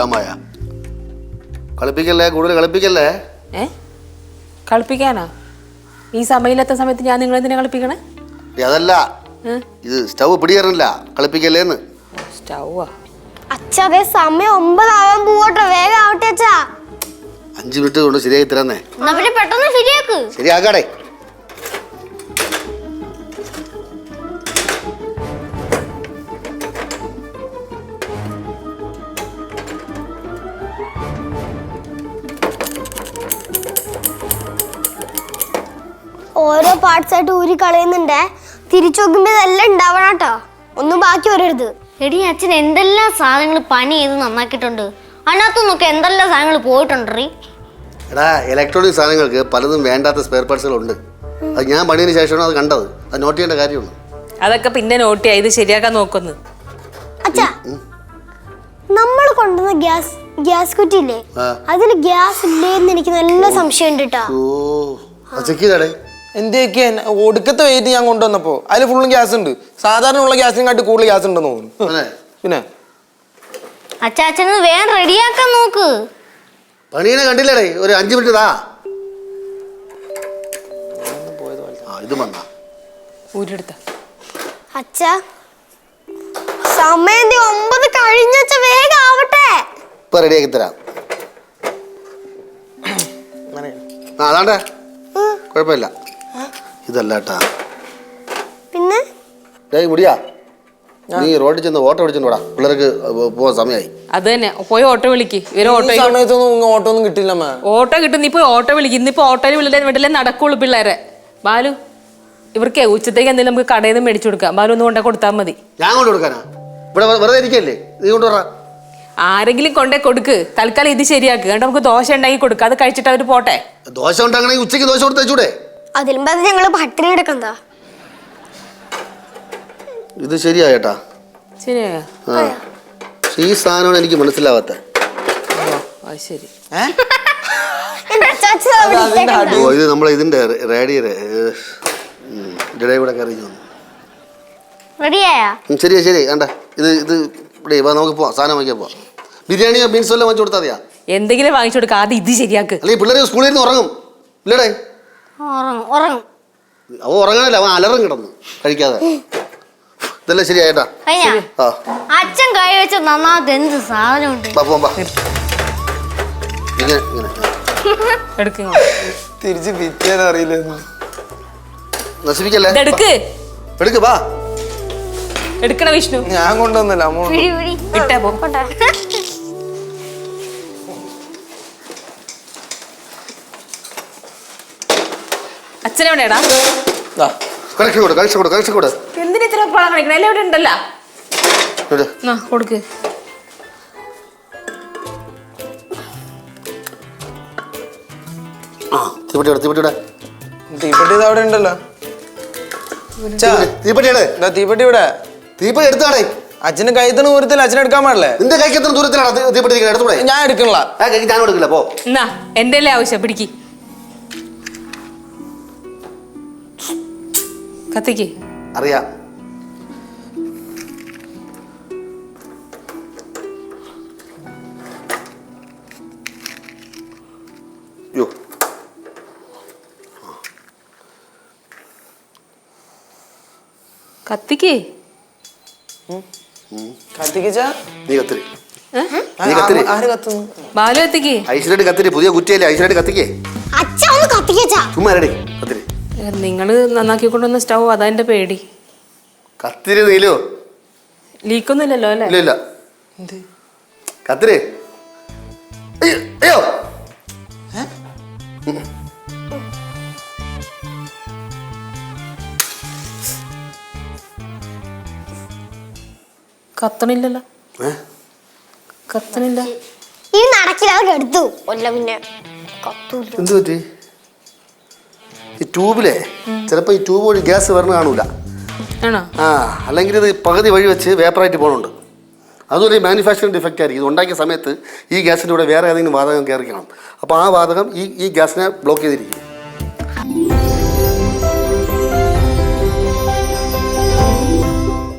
ജാമായ കളിപ്പിക്കല്ലേ? കൂടുതൽ കളിപ്പിക്കല്ലേ? ഏ? കളിപ്പിക്കാനാ? ഈ സമയമില്ലാത്ത സമയത്ത് ഞാൻ നിങ്ങൾ എന്തിനാ കളിപ്പിക്കണേ? അതല്ല? ഇത് സ്റ്റവ് പിടിയേറില്ല കളിപ്പിക്കല്ലേന്ന്. സ്റ്റൗവാ? അച്ഛാ അതേ സമയം ഒമ്പതാവാൻ പോവട്ടെ വേഗം ആവട്ടെ അച്ഛാ. അഞ്ച് മിനിറ്റ് കൊണ്ട് ശരിയാക്കി തരാന്നേ. എന്നാ പിന്നെ പെട്ടെന്ന് ശരിയാക്ക്. ശരിയാക്കാടേ. ഓരോ പാർട്സ് ആയിട്ട് ഊരി കളയുന്നുണ്ടേ. തിരിച്ചു നോക്കുമ്പോ ഇതെല്ലാം ഉണ്ടാവണം കേട്ടോ. ഒന്നും ബാക്കി വരരുത്. എടി അച്ഛൻ എന്തെല്ലാം സാധനങ്ങൾ പണി ചെയ്ത് നന്നാക്കിയിട്ടുണ്ട്. അതിനകത്തു നോക്കി എന്തെല്ലാം സാധനങ്ങൾ പോയിട്ടുണ്ട് റീ എടാ ഇലക്ട്രോണിക് സാധനങ്ങൾക്ക് പലതും വേണ്ടാത്ത സ്പെയർ പാർട്സുകൾ ഉണ്ട് അത് ഞാൻ പണിയതിന് ശേഷമാണ് അത് കണ്ടത്. അത് നോട്ട് ചെയ്യേണ്ട കാര്യമാണ് അതൊക്കെ പിന്നെ നോട്ട് ചെയ്യാം ഇത് ശരിയാക്കാൻ നോക്കുന്നു. അച്ഛാ നമ്മൾ കൊണ്ടുവന്ന ഗ്യാസ് ഗ്യാസ് കുറ്റിയില്ലേ. അതിൽ ഗ്യാസ് ഇല്ലേ എന്ന് എനിക്ക് നല്ല സംശയം ഉണ്ട് കേട്ടോ ചെക്ക് ചെയ്താടേ എന്തൊക്കെ ഒടുക്കത്തെ വെയിറ്റ് ഞാൻ കൊണ്ടുവന്നപ്പോ അതിൽ ഫുള്ളും ഗ്യാസ് ഉണ്ട്. സാധാരണ ഉള്ള ഗ്യാസിനെ കാട്ടി കൂടുതൽ ഗ്യാസ് ഉണ്ടെന്ന് തോന്നുന്നു. അല്ലേ പിന്നെ? അച്ഛാ അച്ഛനത് വേഗം റെഡിയാക്കാൻ നോക്ക്. പണീനെ കണ്ടില്ലടേ. ഒരു അഞ്ച് മിനിറ്റ് താ. ആ ഇത് വന്നാ ഊരെടുത്ത അച്ഛാ സമയം ഒമ്പത് കഴിഞ്ഞച്ച വേഗം ആവട്ടെ. ഇപ്പൊ റെഡിയാക്കി തരാം. അതാണ്ടേ. കുഴപ്പമില്ല. ഇതല്ല കേട്ടാ പിന്നെ? ഡേയ് മുടിയാ. നീ റോഡിൽ ചെന്ന് ഓട്ടോ വിളിച്ചോടാ പിള്ളേർക്ക് പോവാൻ സമയമായി അത് തന്നെ. പോയി ഓട്ടോ വിളിക്ക്. ഇവർ ഓട്ടോ സമയത്തൊന്നും ഓട്ടോ ഒന്നും കിട്ടില്ല അമ്മ ഓട്ടോ കിട്ടും. നീ പോയി ഓട്ടോ വിളിക്ക്. ഇന്നിപ്പോ ഓട്ടോയിൽ വിളിക്കാൻ വീട്ടിലെ നടക്കുള്ളൂ പിള്ളേരെ. ബാലു ഇവർക്ക് ഉച്ചത്തേക്ക് എന്തെങ്കിലും നമുക്ക് കടയിൽ നിന്ന് മേടിച്ചു കൊടുക്കാം. ബാലു ഒന്ന് കൊണ്ടേ കൊടുത്താൽ മതി. ഞാൻ കൊണ്ട് കൊടുക്കാനാ? ഇവിടെ വെറുതെ ഇരിക്കല്ലേ? നീ കൊണ്ടുവരാ ആരെങ്കിലും കൊണ്ടേ കൊടുക്ക്. തൽക്കാലം ഇത് ശരിയാക്ക്. എന്നിട്ട് നമുക്ക് ദോശ ഉണ്ടാക്കി കൊടുക്കുക അത് കഴിച്ചിട്ട് അവർ പോട്ടെ. ദോശ ഉണ്ടാക്കണമെങ്കിൽ ഉച്ചയ്ക്ക് ദോശ കൊടുത്തൂടെ അതിലും അത് ഞങ്ങൾ പട്ടിണി എടുക്കണ്ടാ ഇത് ശരിയായേട്ടാ ശരിയാ ആ. ഈ സാധനമാണ് എനിക്ക് മനസ്സിലാവാത്ത. അത് ശരി. ഓ ഇത് നമ്മളെ ഇതിന്റെ ഇടയിൽ കൂടെ കയറി വന്നു റെഡിയായാ? ഉം, ശരിയാ ശരി കണ്ട? ഇത് ഇത് ഇവിടെ വാ നമുക്ക് പോവാം സാധനം വാങ്ങിക്കാൻ പോവാം. ബിരിയാണിയോ ബീൻസോ എല്ലാം വാങ്ങിച്ചു കൊടുത്താൽ മതിയാ? എന്തെങ്കിലും വാങ്ങിച്ചു കൊടുക്കുക ആദ്യം ഇത് ശരിയാക്ക്. അല്ലെങ്കിൽ പിള്ളേർ സ്കൂളിൽ നിന്ന് ഉറങ്ങും. ഇല്ലടേ. ഉറങ്ങും അവൻ ഉറങ്ങാനല്ല അവൻ അലറും കിടന്നു കഴിക്കാതെ. ഇതെല്ലാം ശരിയായിട്ടാ? ആ. അച്ഛൻ കൈ വെച്ച നന്നാമത് എന്ത് സാധനമുണ്ട്? ബാ പോവാം ബാ ഇങ്ങനെ ഇങ്ങനെ. എടുക്കുക തിരിച്ച് പിറ്റേന്ന് അറിയില്ലെന്ന് നശിപ്പിക്കല്ലേ? ഇതെടുക്ക് എടുക്ക്. ബാ എടുക്കണ വിഷ്ണു. ഞാൻ കൊണ്ടുവന്നില്ല അമ്മ പിടി പിടി. ഇട്ടേ പോ. അച്ഛനെവിടെയാടാ? ദാ, കണക്ഷൻ കൊടു കണക്ഷൻ കൊടു കണക്ഷൻ കൊടു എന്തിനാ ഇത്ര പണം കാണിക്കണേ എല്ലാം ഇവിടെ ഉണ്ടല്ലോ. ഇട്. ആ കൊടുക്ക്. ആ തീപ്പെട്ടി ഇട്, തീപ്പെട്ടി ഇട്. തീപ്പെട്ടി ഇത് അവിടെ ഉണ്ടല്ലോ. ചാ, തീപ്പെട്ടി ഇട്. ദാ തീപ്പെട്ടി ഇവിടെ. തീപ്പെട്ടി എടുത്താടേ. അച്ഛന് കൈത്തണ ദൂരത്തിൽ അച്ഛൻ എടുക്കാൻ പാടില്ലേ? നിന്റെ കൈക്ക് എത്ര ദൂരത്തിലാണ് തീ- തീപ്പെട്ടി ഇരിക്കുന്നത്? എടുത്തൂടെ ഞാൻ എടുക്കണില്ല. ആ കൈക്ക് ഞാൻ കൊടുക്കില്ല പോ. എന്നാ എന്റെ അല്ലേ ആവശ്യം? പിടിക്ക്. കത്തിക്ക്. അറിയാം. യോ കത്തിക്ക്. നീ കത്തിരി. നീ കത്തിരി. ബാലു കത്തിക്ക്. ഐശ്വര്യ കത്തിരി. പുതിയ കുറ്റിയല്ലേ ഐശ്വര്യ കത്തിക്കേ. അച്ഛ ഒന്ന് കത്തിക്കച്ചാ ചുമ്മാ അരടി കത്തിരി. നിങ്ങൾ നന്നാക്കി കൊണ്ടുവന്ന സ്റ്റൗ അതാ എന്റെ പേടി. കത്തിരി നീലോ. ലീക്കൊന്നുമില്ലല്ലോ അല്ലേ? ഇല്ല ഇല്ല കത്തിരി. അയ്യോ അയ്യോ. കത്തണില്ലല്ലോ. ഏ? കത്തണില്ല. ഈ നടക്കില്ല അത് എടുത്തു കൊല്ല പിന്നെ. കത്തൂല്ല എന്ത് പറ്റി? ഈ ട്യൂബിലെ ചിലപ്പോൾ ഈ ട്യൂബ് വഴി ഗ്യാസ് വരണ കാണൂല. ആ അല്ലെങ്കിൽ ഇത് പകുതി വഴി വെച്ച് വേപ്പറായിട്ട് പോകുന്നുണ്ട് ഈ മാനുഫാക്ചറിങ് ഡിഫക്റ്റ് ആയിരിക്കും. ഇത് ഉണ്ടാക്കിയ സമയത്ത് ഈ ഗ്യാസിന്റെ കൂടെ വേറെ ഏതെങ്കിലും വാതകം കയറിക്കണം. അപ്പോൾ ആ വാതകം ഈ ഈ ഗ്യാസിനെ ബ്ലോക്ക് ചെയ്തിരിക്കും.